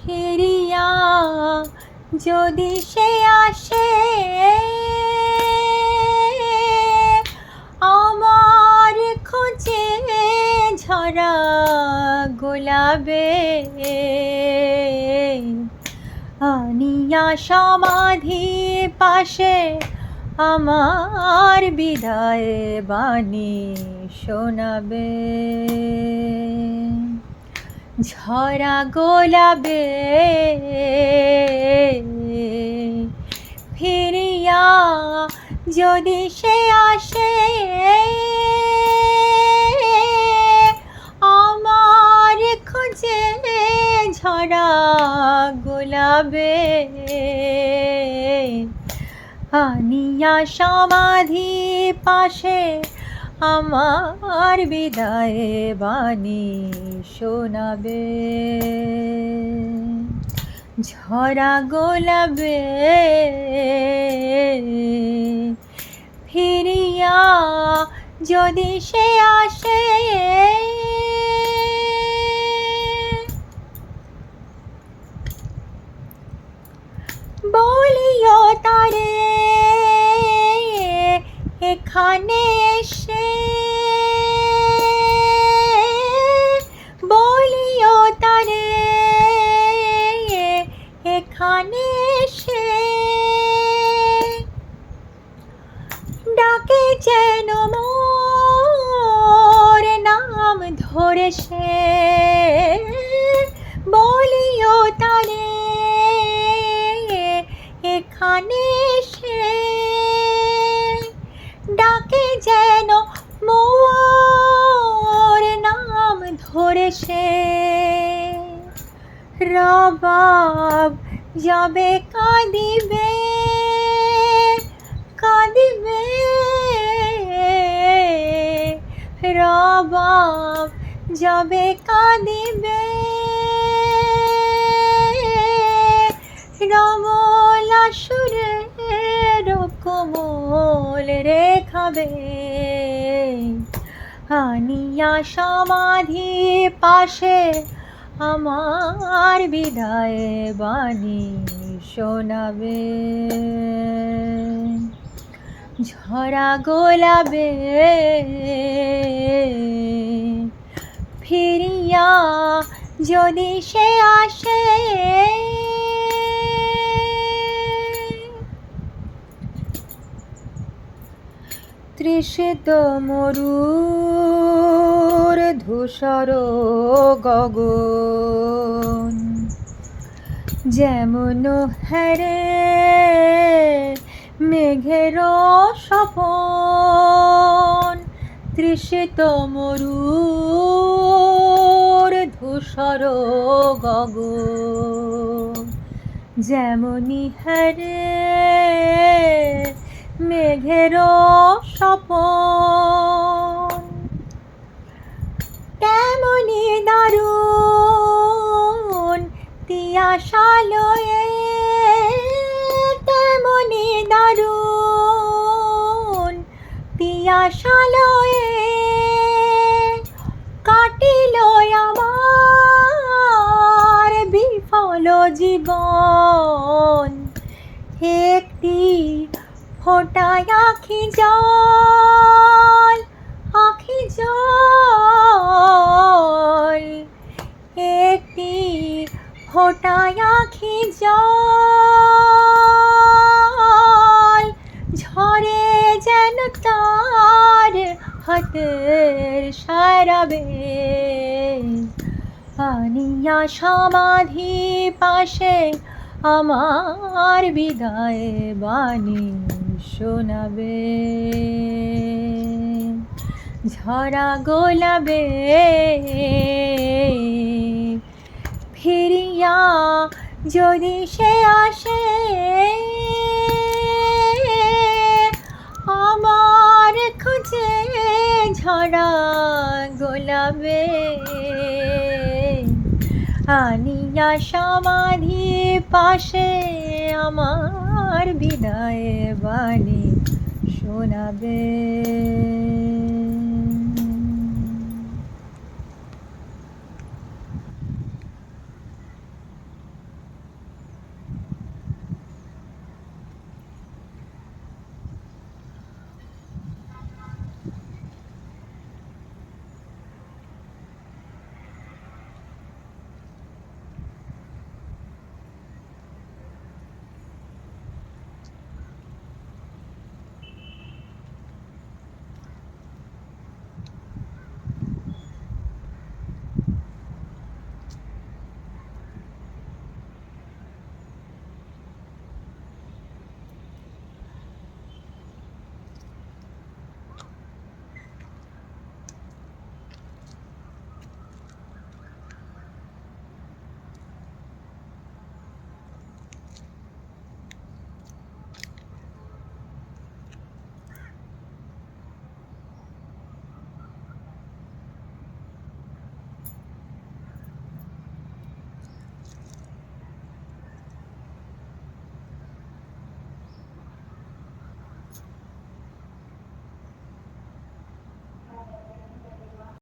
ফিরিয়া যদি সে আসে, আমার খোঁজে ঝরা গোলাবে আনিয়া সমাধি পাশে আমার বিদায় বাণী শোনাবে। ঝরা গোলাবে ফিরিয়া যদি সে আসে আমার খোঁজে ঝরা গোলাবে আনিয়া সমাধি পাশে আমার বিদায় বাণী শোনাবে। ঝরা গোলাবে ফিরিয়া যদি সে আসে। বলিও তারে এখানে এসে এখানে এসে ডাকে যেন মোর নাম ধরে সে। বলিও তারে এখানে এসে ডাকে যেন মোর নাম ধরে সে। রবাব যাবে কাঁদিবে কাঁদিবে। রবাব যাবে কাঁদিবে। রমল সুরে কোমল রেখাবে। আনিয়া সমাধি পাশে আমার বিদায় বাণী শোনাবে। ঝরা গোলাবে ফিরিয়া যদি সে আসে তৃষিত মরুর ধূসর গগন। যেমন হরে মেঘের সপন তৃষিত মরুর ধূসর গগন। যেমনি হরে মেঘের সপন তেমনি দারুণ তিয়াশালয়ে তেমনি দারুণ তিয়াশালয়ে কাটিল আমার বিফল জীবন। একটি ফোটায় আখি জল আখি জল ফোটায় আখি জল, ঝরে যেন তার হাতের সারাবে আনিয়া সমাধি পাশে আমার বিদায় বাণী শোনাবে। ঝরা গোলাবে ফিরিয়া যদি সে আসে, আমার খুঁজে ঝরা গোলাবে আনিয়া সমাধি পাশে আমার বিদায় বাণী শোনাবে।